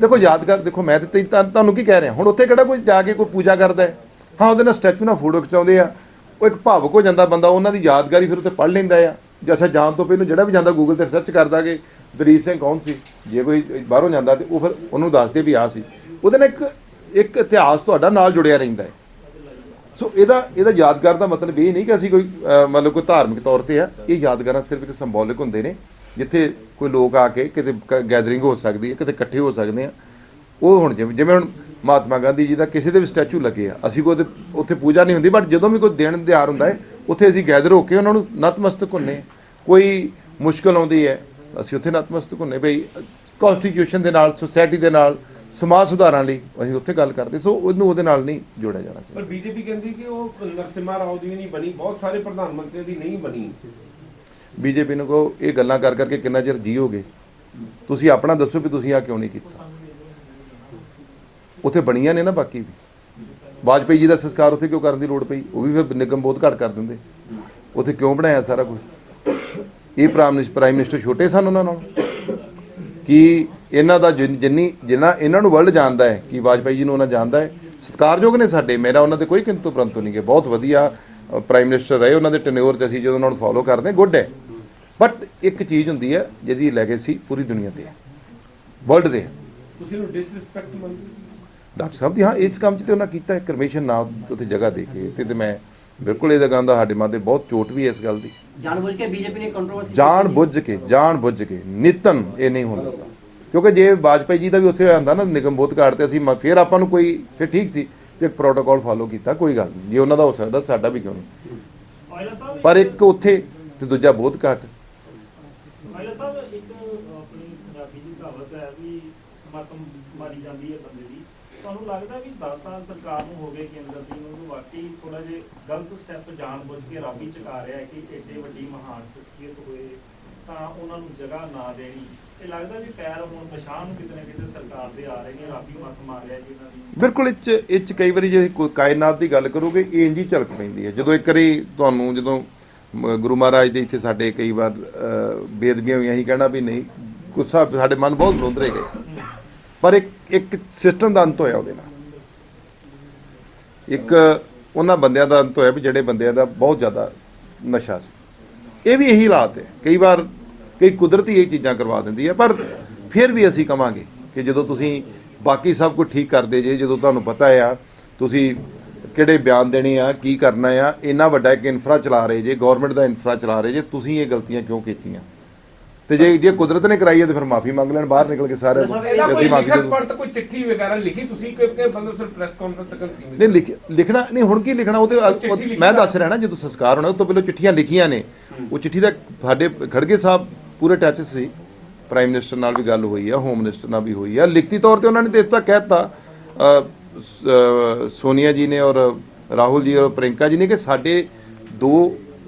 ਦੇਖੋ ਯਾਦਗਾਰ ਦੇਖੋ ਮੈਂ ਤੇ ਤੁਹਾਨੂੰ ਕੀ ਕਹਿ ਰਿਹਾ? ਹੁਣ ਉੱਥੇ ਕਿਹੜਾ ਕੋਈ ਜਾ ਕੇ ਕੋਈ ਪੂਜਾ ਕਰਦਾ ਹੈ? ਹਾਂ ਉਹਦੇ ਨਾਲ ਸਟੈਚੂ ਨਾਲ ਫੋਟੋ ਖਿਚਾਉਂਦੇ ਆ। ਉਹ ਇੱਕ ਭਾਵਕ ਹੋ ਜਾਂਦਾ ਬੰਦਾ, ਉਹਨਾਂ ਦੀ ਯਾਦਗਾਰੀ ਫਿਰ ਉੱਥੇ ਪੜ੍ਹ ਲੈਂਦਾ ਆ। ਜੇ ਅੱਛਾ ਜਾਣ ਤੋਂ ਪਹਿਲਾਂ ਜਿਹੜਾ ਵੀ ਜਾਂਦਾ ਗੂਗਲ ਤੇ ਸਰਚ ਕਰਦਾ ਕਿ ਦਲੀਪ ਸਿੰਘ ਕੌਣ ਸੀ? ਜੇ ਕੋਈ ਬਾਹਰੋਂ ਜਾਂਦਾ ਤੇ ਉਹ ਫਿਰ ਉਹਨੂੰ ਦੱਸਦੇ ਵੀ ਆ ਸੀ। ਉਹਦੇ ਨਾਲ ਇੱਕ ਇੱਕ ਇਤਿਹਾਸ ਤੁਹਾਡਾ ਨਾਲ ਜੁੜਿਆ ਰਹਿੰਦਾ ਹੈ। ਸੋ ਇਹਦਾ ਇਹਦਾ ਯਾਦਗਾਰ ਦਾ ਮਤਲਬ ਇਹ ਨਹੀਂ ਕਿ ਅਸੀਂ ਕੋਈ ਮਤਲਬ ਕੋਈ ਧਾਰਮਿਕ ਤੌਰ ਤੇ ਆ। ਇਹ ਯਾਦਗਾਰਾਂ ਸਿਰਫ ਇੱਕ ਸਿੰਬੋਲਿਕ ਹੁੰਦੇ ਨੇ, ਜਿੱਥੇ ਕੋਈ ਲੋਕ ਆ ਕੇ ਕਿਤੇ ਗੈਦਰਿੰਗ ਹੋ ਸਕਦੀ ਹੈ, ਕਿਤੇ ਇਕੱਠੇ ਹੋ ਸਕਦੇ ਆ। ਉਹ ਹੁਣ ਜਿਵੇਂ ਜਿਵੇਂ ਹੁਣ ਮਹਾਤਮਾ ਗਾਂਧੀ ਜੀ ਦਾ ਕਿਸੇ ਦੇ ਵੀ ਸਟੈਚੂ ਲੱਗੇ ਆ। ਅਸੀਂ ਕੋਈ ਉੱਥੇ ਪੂਜਾ ਨਹੀਂ ਹੁੰਦੀ ਬਟ ਜਦੋਂ ਵੀ ਕੋਈ ਦਿਨ ਤਿਉਹਾਰ ਹੁੰਦਾ ਹੈ ਉੱਥੇ ਅਸੀਂ ਗੈਦਰ ਹੋ ਕੇ ਉਹਨਾਂ ਨੂੰ ਨਤਮਸਤਕ ਹੁੰਨੇ। ਕੋਈ ਮੁਸ਼ਕਲ ਆਉਂਦੀ ਹੈ ਅਸੀਂ ਉੱਥੇ ਨਤਮਸਤਕ ਹੁੰਨੇ ਬਈ ਕਨਸਟੀਟਿਊਸ਼ਨ ਦੇ ਨਾਲ ਸੋਸਾਇਟੀ ਦੇ ਨਾਲ ਸਮਾਜ ਸੁਧਾਰਾਂ ਲਈ ਅਸੀਂ ਉੱਥੇ ਗੱਲ ਕਰਦੇ ਸੋ ਉਹਨੂੰ ਉਹਦੇ ਨਾਲ ਨਹੀਂ ਜੋੜਿਆ ਜਾਣਾ ਚਾਹੀਦਾ। ਪਰ ਬੀਜੇਪੀ ਕਹਿੰਦੀ ਕਿ ਉਹ ਨਰਸਿਮਹਾ ਰਾਓ ਦੀ ਨਹੀਂ ਬਣੀ ਬਹੁਤ ਸਾਰੇ ਪ੍ਰਧਾਨ ਮੰਤਰੀ ਦੀ ਨਹੀਂ ਬਣੀ। ਬੀਜੇਪੀ ਨੂੰ ਕਹੋ ਇਹ ਗੱਲਾਂ ਕਰ ਕਰਕੇ ਕਿੰਨਾ ਚਿਰ ਜੀਓਗੇ? ਤੁਸੀਂ ਆਪਣਾ ਦੱਸੋ ਵੀ ਤੁਸੀਂ ਆ ਕਿਉਂ ਨਹੀਂ ਕੀਤਾ। ਉੱਥੇ ਬਣੀਆਂ ਨੇ ਨਾ ਬਾਕੀ ਵੀ। ਵਾਜਪੇਈ ਜੀ ਦਾ ਸੰਸਕਾਰ ਉੱਥੇ ਕਿਉਂ ਕਰਨ ਦੀ ਲੋੜ ਪਈ? ਉਹ ਵੀ ਫਿਰ ਨਿਗਮ ਬਹੁਤ ਘੱਟ ਕਰ ਦਿੰਦੇ। ਉੱਥੇ ਕਿਉਂ ਬਣਾਇਆ ਸਾਰਾ ਕੁਝ? ਇਹ ਪ੍ਰਾਈਮ ਮਿਨਿਸਟਰ ਛੋਟੇ ਸਨ ਉਹਨਾਂ ਨਾਲ। ਕਿ ਇਹਨਾਂ ਦਾ ਜਿੰਨੀ, ਜਿੰਨਾ ਇਹਨਾਂ ਨੂੰ ਵਰਲਡ ਜਾਣਦਾ ਹੈ, ਕਿ ਵਾਜਪਾਈ ਜੀ ਨੂੰ ਉਹਨਾਂ ਜਾਣਦਾ ਹੈ, ਸਤਿਕਾਰਯੋਗ ਨੇ ਸਾਡੇ। ਮੇਰਾ ਉਹਨਾਂ ਦੇ ਕੋਈ ਕਿੰਤੂ ਪਰੰਤੂ ਨਹੀਂ ਗੇ। ਬਹੁਤ ਵਧੀਆ ਪ੍ਰਾਈਮ ਮਿਨਿਸਟਰ ਰਹੇ ਉਹਨਾਂ ਦੇ ਟੈਨਿਓਰ 'ਤੇ ਅਸੀਂ ਜਦੋਂ ਉਹਨਾਂ ਨੂੰ ਫੋਲੋ ਕਰਦੇ ਹਾਂ ਗੁੱਡ ਹੈ। ਬਟ ਇੱਕ ਚੀਜ਼ ਹੁੰਦੀ ਹੈ, ਜਿਹਦੀ ਲੈਗੇਸੀ ਪੂਰੀ ਦੁਨੀਆ ਤੇ ਹੈ। ਵਰਲਡ ਦੇ ਤੁਸੀਂ ਨੂੰ ਡਿਸਰਿਸਪੈਕਟ ਮੰਨਦੇ ਡਾਕਟਰ ਸਾਹਿਬ ਜੀ ਹਾਂ ਇਸ ਕੰਮ 'ਚ ਤੇ ਉਹਨਾਂ ਕੀਤਾ ਹੈ ਕਰਮੇਸ਼ਨ ਨਾ ਉੱਥੇ ਜਗ੍ਹਾ ਦੇ ਕੇ ਤੇ ਤੇ ਮੈਂ ਬਿਲਕੁਲ ਇਹਦਾ ਗਾਂ ਦਾ ਸਾਡੇ ਮਨ ਤੇ ਬਹੁਤ ਚੋਟ ਵੀ ਹੈ ਇਸ ਗੱਲ ਦੀ। ਜਾਣਬੁੱਝ ਕੇ ਬੀਜੇਪੀ ਨੇ ਕੰਟਰੋਵਰਸੀ ਜਾਣ ਬੁੱਝ ਕੇ ਜਾਣ ਬੁੱਝ ਕੇ ਨਿਤਨ ਇਹ ਨਹੀਂ ਹੁੰਦਾ। ਕਿਉਂਕਿ ਜੇ ਵਾਜਪਾਈ ਜੀ ਦਾ ਵੀ ਉੱਥੇ ਹੋਇਆ ਹੁੰਦਾ ਨਾ ਨਿਗਮ ਬੋਧ ਘਾਟ ਤੇ ਅਸੀਂ ਫਿਰ ਆਪਾਂ ਨੂੰ ਕੋਈ ਫਿਰ ਠੀਕ ਸੀ ਇੱਕ ਪ੍ਰੋਟੋਕਾਲ ਫਾਲੋ ਕੀਤਾ ਕੋਈ ਗੱਲ ਨਹੀਂ। ਜੇ ਉਹਨਾਂ ਦਾ ਹੋ ਸਕਦਾ ਸਾਡਾ ਵੀ ਕਿਉਂ ਨਹੀਂ। ਪਰ ਇੱਕ ਉੱਥੇ ਤੇ ਦੂਜਾ ਬੋਧ ਘਾਟ ਮਾਇਲਾ ਸਾਹਿਬ ਇੱਕ ਆਪਣੀ ਪੰਜਾਬੀ ਦੀ ਕਹਾਵਤ ਹੈ ਵੀ ਮਤ ਮਾਰੀ ਜਾਂਦੀ ਹੈ ਤੁਹਾਨੂੰ ਲੱਗਦਾ ਵੀ 10 ਸਾਲ ਸਰਕਾਰ ਨੂੰ ਹੋ ਗਏ ਕੇਂਦਰ ਦੀ ਨੂੰ, ਵਾਕਈ ਥੋੜਾ ਜਿਹਾ ਗਲਤ ਸਟੈਪ ਜਾਣਬੁੱਝ ਕੇ ਰੱਬ ਹੀ ਰਿਹਾ ਕਿ ਏਡੇ ਵੱਡੀ ਮਹਾਨ ਸ਼ਖਸੀਅਤ ਹੋਏ, ਤਾਂ ਉਹਨਾਂ ਨੂੰ ਜਗ੍ਹਾ ਨਾ ਦੇਣੀ। ਇਹ ਲੱਗਦਾ ਵੀ ਪੈਰ ਹੁਣ ਪਛਾਣ ਕਿਤੇ ਨਾ ਕਿਤੇ ਸਰਕਾਰ ਦੇ ਆ ਰਹੇ ਨੇ, ਰੱਬ ਹੀ ਮਾਰ ਰਿਹਾ ਜੀ ਇਹਨਾਂ ਦੀ ਬਿਲਕੁਲ, ਇਹ 'ਚ ਕਈ ਵਾਰੀ ਜੇ ਕੋਈ ਕਾਇਨਾਤ ਦੀ ਗੱਲ ਕਰੋਗੇ, ਇਹ ਇੰਜ ਹੀ ਝਲਕ ਪੈਂਦੀ ਹੈ। ਜਦੋਂ ਇੱਕ ਵਾਰੀ ਤੁਹਾਨੂੰ, ਜਦੋਂ ਗੁਰੂ ਮਹਾਰਾਜ ਦੇ ਇੱਥੇ ਸਾਡੇ ਕਈ ਵਾਰ ਬੇਦਬੀਆਂ ਹੋਈਆਂ, ਅਸੀਂ ਕਹਿਣਾ ਵੀ ਨਹੀਂ, ਗੁੱਸਾ ਸਾਡੇ ਮਨ ਬਹੁਤ ਬਲੁੰਦਰੇ ਗਏ। ਪਰ ਇੱਕ ਇੱਕ ਸਿਸਟਮ ਦਾ ਅੰਤ ਹੋਇਆ ਉਹਦੇ ਨਾਲ। ਇੱਕ ਉਹਨਾਂ ਬੰਦਿਆਂ ਦਾ ਅੰਤ ਹੋਇਆ ਵੀ ਜਿਹੜੇ ਬੰਦਿਆਂ ਦਾ ਬਹੁਤ ਜ਼ਿਆਦਾ ਨਸ਼ਾ ਸੀ। ਇਹ ਵੀ ਇਹੀ ਹਾਲਾਤ ਹੈ। ਕਈ ਵਾਰ ਕਈ ਕੁਦਰਤੀ ਇਹ ਚੀਜ਼ਾਂ ਕਰਵਾ ਦਿੰਦੀ ਹੈ, ਪਰ ਫਿਰ ਵੀ ਅਸੀਂ ਕਵਾਂਗੇ ਕਿ ਜਦੋਂ ਤੁਸੀਂ ਬਾਕੀ ਸਭ ਕੁਝ ਠੀਕ ਕਰਦੇ ਜੇ, ਜਦੋਂ ਤੁਹਾਨੂੰ ਪਤਾ ਆ ਤੁਸੀਂ ਕਿਹੜੇ ਬਿਆਨ ਦੇਣੇ ਆ, ਕੀ ਕਰਨਾ ਆ, ਇੰਨਾ ਵੱਡਾ ਇੱਕ ਇਨਫਰਾ ਚਲਾ ਰਹੇ ਜੇ ਗਵਰਨਮੈਂਟ ਦਾ ਇਨਫਰਾ ਚਲਾ ਰਹੇ ਜੇ, ਤੁਸੀਂ ਇਹ ਗਲਤੀਆਂ ਕਿਉਂ ਕੀਤੀਆਂ? ਤੇ ਜੇ ਜੇ ਕੁਦਰਤ ਨੇ ਕਰਾਈ ਹੈ ਤੇ ਫਿਰ ਮਾਫੀ ਮੰਗ ਲੈਣ ਬਾਹਰ ਨਿਕਲ ਕੇ ਸਾਰੇ ਇਹਦਾ ਕੋਈ ਲਿਖਤ ਪੜਤ ਕੋਈ ਚਿੱਠੀ ਵਗੈਰਾ ਲਿਖੀ ਤੁਸੀਂ? ਕਿ ਕਿ ਮਤਲਬ ਸਿਰ ਪ੍ਰੈਸ ਕਾਨਫਰੰਸ ਤੱਕ ਸੀਮਿਤ ਨਹੀਂ ਲਿਖ ਲਿਖਣਾ ਨਹੀਂ ਹੁਣ ਕੀ ਲਿਖਣਾ? ਉਹਦੇ ਉਹ- ਮੈਂ ਦੱਸ ਰਿਹਾ ਨਾ ਜਦੋਂ ਸੰਸਕਾਰ ਹੋਣਾ ਉਸ ਤੋਂ ਪਹਿਲਾਂ ਚਿੱਠੀਆਂ ਲਿਖੀਆਂ ਨੇ। ਉਹ ਚਿੱਠੀ ਦਾ ਸਾਡੇ ਖੜਗੇ ਸਾਹਿਬ ਪੂਰੇ ਟੱਚ ਸੀ। ਪ੍ਰਾਈਮ ਮਿਨਿਸਟਰ ਨਾਲ ਵੀ ਗੱਲ ਹੋਈ ਆ ਹੋਮ ਮਿਨਿਸਟਰ ਨਾਲ ਵੀ ਹੋਈ ਆ। ਲਿਖਤੀ ਤੌਰ ਤੇ ਉਹਨਾਂ ਨੇ ਤੇ ਦਿੱਤਾ ਕਹਿਤਾ ਸੋਨੀਆ ਜੀ ਨੇ ਔਰ ਰਾਹੁਲ ਜੀ ਔਰ ਪ੍ਰਿੰਕਾ ਜੀ ਨੇ ਕਿ ਸਾਡੇ ਦੋ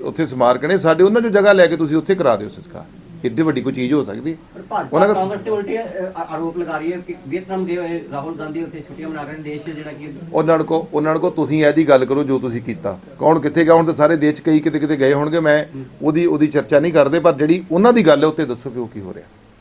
ਉੱਥੇ ਸਮਾਰਕ ਨੇ ਸਾਡੇ ਉਹਨਾਂ ਚੋਂ ਜਗ੍ਹਾ ਲੈ ਕੇ ਤੁਸੀਂ ਉੱਥੇ ਕਰਾ ਦਿਓ ਸੰਸਕਾਰ। ਏਡੀ ਵੱਡੀ ਕੋਈ ਚੀਜ਼ ਹੋ ਸਕਦੀ। ਹੈ ਉਹਨਾਂ ਦਾ ਕਾਂਗਰਸ ਤੇ ਉਲਟੇ ਆਰੋਪ ਲਗਾ ਰਹੀ ਹੈ ਕਿ ਵੀਅਤਨਾਮ ਹੋਏ ਰਾਹੁਲ ਗਾਂਧੀ ਉੱਥੇ ਛੁੱਟੀਆਂ ਮਨਾ ਰਹੇ ਨੇ। ਦੇਸ਼ ਜਿਹੜਾ ਕਿ ਉਹਨਾਂ ਨੂੰ ਕੋ ਉਹਨਾਂ ਨੂੰ ਕੋ ਤੁਸੀਂ ਇਹਦੀ ਗੱਲ ਕਰੋ ਜੋ ਤੁਸੀਂ ਕੀਤਾ। ਕੌਣ ਕਿੱਥੇ ਗਿਆ? ਹੁਣ ਤਾਂ ਸਾਰੇ ਦੇਸ਼ 'ਚ ਕਈ ਕਿਤੇ ਕਿਤੇ ਗਏ ਹੋਣਗੇ। ਮੈਂ ਉਹਦੀ ਉਹਦੀ ਚਰਚਾ ਨਹੀਂ ਕਰਦੇ ਪਰ ਜਿਹੜੀ ਉਹਨਾਂ ਦੀ ਗੱਲ ਹੈ ਉੱਤੇ ਦੱਸੋ ਕਿ ਉਹ ਕੀ ਹੋ ਰਿਹਾ।